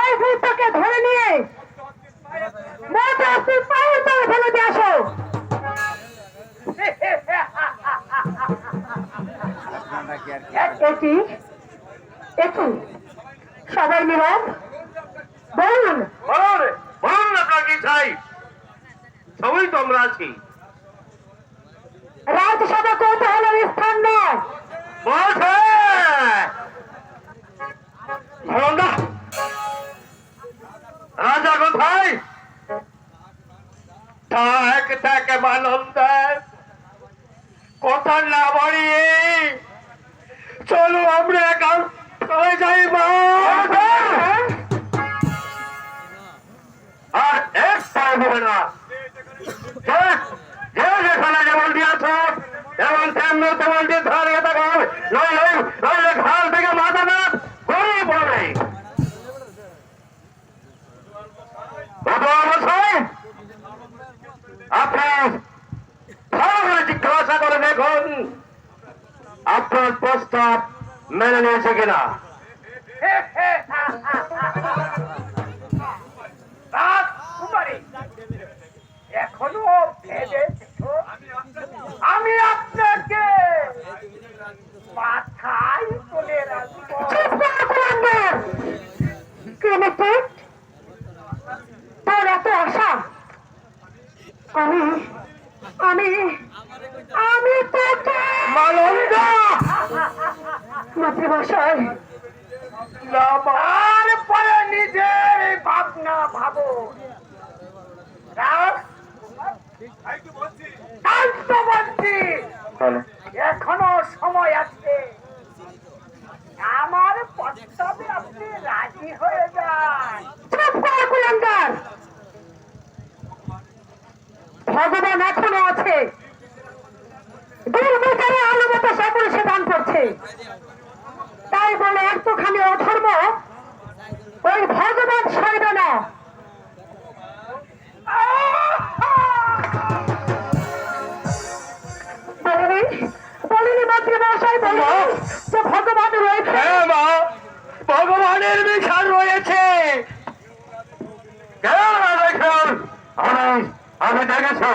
এই ভূতকে ধরে নিয়ে? মাদ্রাসের পায়ের তলে ফেলে দিয়ে আসো। এটি এটি সবাই নীরব বলুন। বলুন বলুন আপনার কি চাই? সবই তো আমরা আছি। রাজা কোথায় থাক থাক বানন্দার কথা না বাড়িয়ে। চলো আমরা একাল চলে যাই মা। আর এক পায়ে না যে যে যেখানে যেমন দিয়েছ যেমন তেমন তেমন দিয়ে ধরে থাকো নইলে নইলে ঘাল থেকে মাথা না গরিব হবে অবশ্যই আপনি করে জিজ্ঞাসা করে দেখুন, আপনার প্রস্তাব মেনে নিয়েছে কিনা? এখনও ভেবেছো আমি আপনাকে কুলাঙ্গার ক্রিমিটেড তোর এত আশা? আমি আমি আমি তোকে মালন্দা মাতৃভাষায় আর পরে নিজের ভাবনা ভাবো। রাজ শান্ত বলছি এখনও সময় আছে আমার প্রস্তাবে আপনি রাজি হয়ে যান চুপ করো কুলাঙ্গার ভগবান এখনও আছে আলো মতো সকল সে দান করছে। তাই বলে একটুখানি অধর্ম ওই ভগবান সইবে না। রয়েছে। হ্যাঁ ভগবানের বিচার রয়েছে। আমি দেখেছি।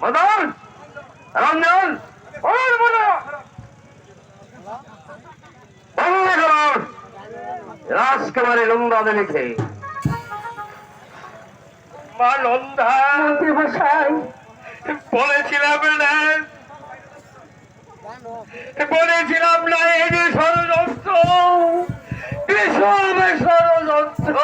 মদন! রঞ্জন! রাজকুমারী নন্দা লিখে মা নন্দা মাতৃভাষায় বলেছিলাম না। বলেছিলাম না এই যে ষড়যন্ত্র। বিষম ষড়যন্ত্র।